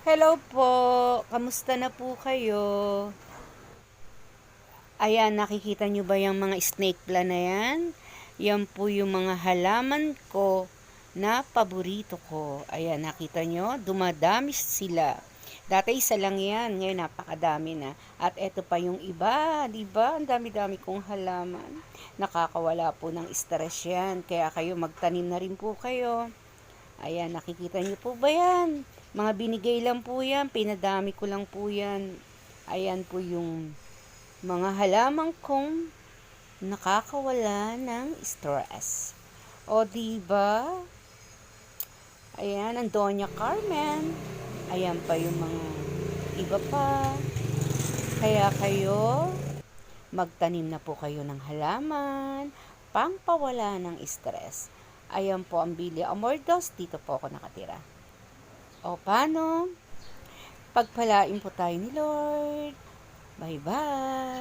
Hello po, kamusta na po kayo? Ayan, nakikita nyo ba yung mga snake plant na yan? Yan po yung mga halaman ko na paborito ko. Ayan, nakita nyo? Dumadami sila. Dati isa lang yan, ngayon napakadami na. At eto pa yung iba, di ba? Ang dami-dami kong halaman. Nakakawala po ng stress yan. Kaya kayo magtanim na rin po kayo. Ayan, nakikita nyo po ba yan? Mga binigay lang po yan, pinadami ko lang po yan. Ayan po yung mga halaman kong nakakawala ng stress. O di ba? Ayan, ang Doña Carmen. Ayan pa yung mga iba pa. Kaya kayo, magtanim na po kayo ng halaman, pangpawala ng stress. Ayan po ang Bilya Amordos, dito po ako nakatira. O paano? Pagpalain po tayo ni Lord. Bye-bye.